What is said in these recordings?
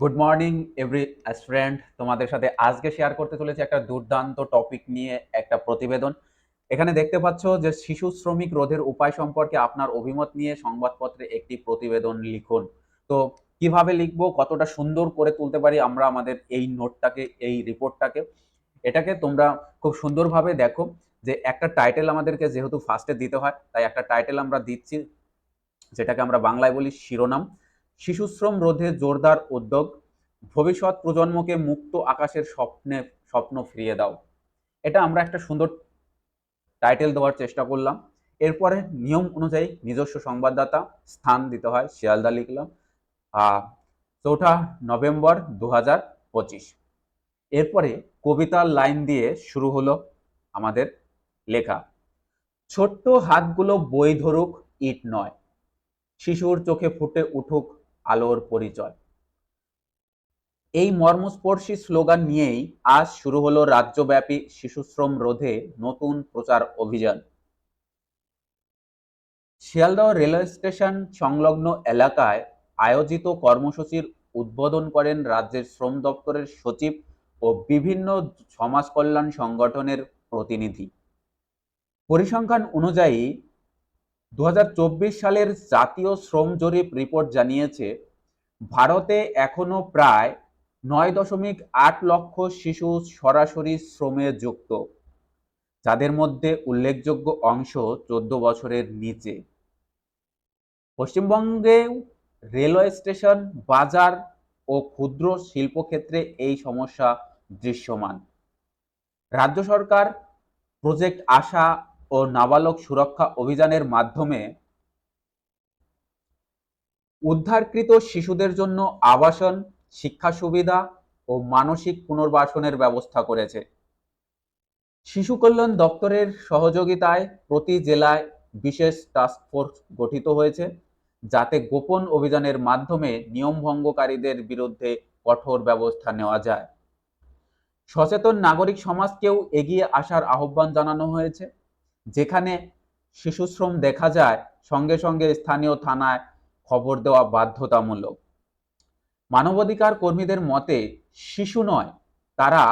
Good morning every student তোমাদের সাথে আজকে শেয়ার করতে চলেছি একটা দুর্দান্ত টপিক নিয়ে একটা প্রতিবেদন। এখানে দেখতে পাচ্ছ যে শিশু শ্রমিক রোধের উপায় সম্পর্কে আপনার অভিমত নিয়ে সংবাদপত্রে একটি প্রতিবেদন লিখুন। তো কীভাবে লিখব, কতটা সুন্দর করে তুলতে পারি আমরা আমাদের এই নোটটাকে, এই রিপোর্টটাকে এটাকে তোমরা খুব সুন্দরভাবে দেখো যে একটা টাইটেল আমাদেরকে যেহেতু ফার্স্টে দিতে হয়, তাই একটা টাইটেল আমরা দিচ্ছি, যেটাকে আমরা বাংলায় বলি শিরোনাম। শিশুশ্রম রোধে জোরদার উদ্যোগ। ভবিষ্যৎ প্রজন্মকে মুক্ত আকাশের স্বপ্নে, স্বপ্ন ফিরিয়ে দাও। এটা আমরা একটা সুন্দর টাইটেল দেওয়ার চেষ্টা করলাম। এরপরে নিয়ম অনুযায়ী নিজস্ব সংবাদদাতা স্থান দিতে হয় শিয়ালদা লিখলাম চৌঠা নভেম্বর দু হাজার পঁচিশ। এরপরে কবিতার লাইন দিয়ে শুরু হলো আমাদের লেখা, ছোট্ট হাতগুলো বই ধরুক, ইট নয়। শিশুর চোখে ফুটে উঠুক আলোর পরিচয়। এই মর্মস্পর্শী স্লোগান নিয়েই আজ শুরু হলো রাজ্যব্যাপী শিশুশ্রম রোধে নতুন প্রচার অভিযান। শিয়ালদহ রেলওয়ে স্টেশন সংলগ্ন এলাকায় আয়োজিত কর্মসূচির উদ্বোধন করেন রাজ্যের শ্রম দপ্তরের সচিব ও বিভিন্ন সমাজ কল্যাণ সংগঠনের প্রতিনিধি। পরিসংখ্যান অনুযায়ী দু হাজার চব্বিশ সালের জাতীয় শ্রম জরিপ রিপোর্ট জানিয়েছে, ভারতে এখনও প্রায় নয় দশমিক আট লক্ষ শিশু সরাসরি শ্রমে যুক্ত, যাদের মধ্যে উল্লেখযোগ্য অংশ চোদ্দ বছরের নিচে। পশ্চিমবঙ্গে রেলওয়ে স্টেশন, বাজার ও ক্ষুদ্র শিল্পক্ষেত্রে এই সমস্যা দৃশ্যমান। রাজ্য সরকার প্রজেক্ট আশা ও নাবালক সুরক্ষা অভিযানের মাধ্যমে উদ্ধারকৃত শিশুদের জন্য আবাসন, শিক্ষা সুবিধা ও মানসিক পুনর্বাসনের ব্যবস্থা করেছে। শিশু কল্যাণ দপ্তরের সহযোগিতায় প্রতি জেলায় বিশেষ টাস্কফোর্স গঠিত হয়েছে, যাতে গোপন অভিযানের মাধ্যমে নিয়ম ভঙ্গকারীদের বিরুদ্ধে কঠোর ব্যবস্থা নেওয়া যায়। সচেতন নাগরিক সমাজকেও এগিয়ে আসার আহ্বান জানানো হয়েছে। যেখানে শিশুশ্রম দেখা যায়, সঙ্গে সঙ্গে স্থানীয় থানায় খবর দেওয়া বাধ্যতামূলক। মানবাধিকার কর্মীদের মতে, শিশু নয়, তারা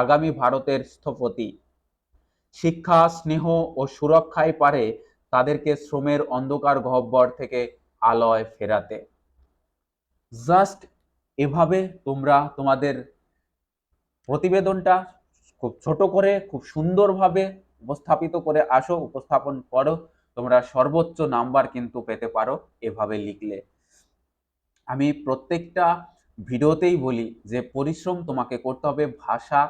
আগামী ভারতের স্থপতি। শিক্ষা, স্নেহ ও সুরক্ষায় পারে তাদেরকে শ্রমের অন্ধকার গহ্বর থেকে আলয় ফেরাতে। জাস্ট এভাবে তোমরা তোমাদের প্রতিবেদনটা খুব ছোট করে, খুব সুন্দরভাবে উপস্থাপিত করে আসো, উপস্থাপন করো। তোমরা সর্বোচ্চ নাম্বার কিন্তু পেতে পারো এভাবে লিখলে। আমি প্রত্যেকটা ভিডিওতেই বলি যে পরিশ্রম তোমাকে করতে হবে, ভাষা,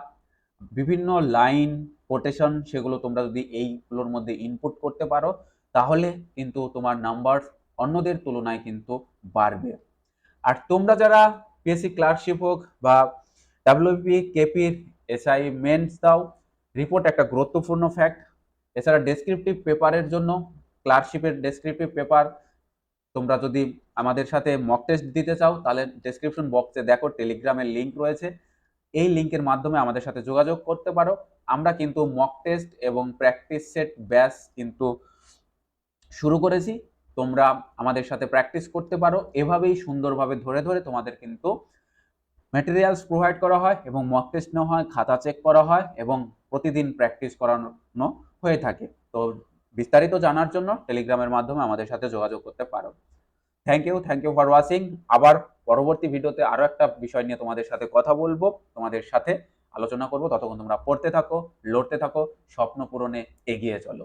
বিভিন্ন লাইন কোটেশন সেগুলো তোমরা যদি এইগুলোর মধ্যে ইনপুট করতে পারো, তাহলে কিন্তু তোমার নাম্বার অন্যদের তুলনায় কিন্তু বাড়বে। আর তোমরা যারা পিএসসি ক্লার্কশিপ হোক বা ডাব্লিউপি কেপির এসআই মেন্স দাও রিপোর্ট একটা গুরুত্বপূর্ণ ফ্যাক্ট এছাড়া ডেসক্রিপটিভ পেপারের জন্য ক্লার্কশিপের ডেসক্রিপটিভ পেপার তোমরা যদি আমাদের সাথে মক টেস্ট দিতে চাও, তাহলে ডেসক্রিপশন বক্সে দেখো টেলিগ্রামের লিঙ্ক রয়েছে। এই লিঙ্কের মাধ্যমে আমাদের সাথে যোগাযোগ করতে পারো। আমরা কিন্তু মক টেস্ট এবং প্র্যাকটিস সেট ব্যাস কিন্তু শুরু করেছি। তোমরা আমাদের সাথে প্র্যাকটিস করতে পারো। এভাবেই সুন্দরভাবে ধরে ধরে তোমাদের কিন্তু ম্যাটেরিয়ালস প্রোভাইড করা হয় এবং মক টেস্ট নেওয়া হয়, খাতা চেক করা হয় এবং প্রতিদিন প্র্যাকটিস করানো হয়ে থাকে। তো বিস্তারিত জানার জন্য টেলিগ্রামের মাধ্যমে আমাদের সাথে যোগাযোগ করতে পারো। Thank you thank you for watching আবার পরবর্তী ভিডিওতে আরও একটা বিষয় নিয়ে তোমাদের সাথে কথা বলব। তোমাদের সাথে আলোচনা করব। ততক্ষণ তোমরা পড়তে থাকো, লড়তে থাকো, স্বপ্ন পূরণে এগিয়ে চলো।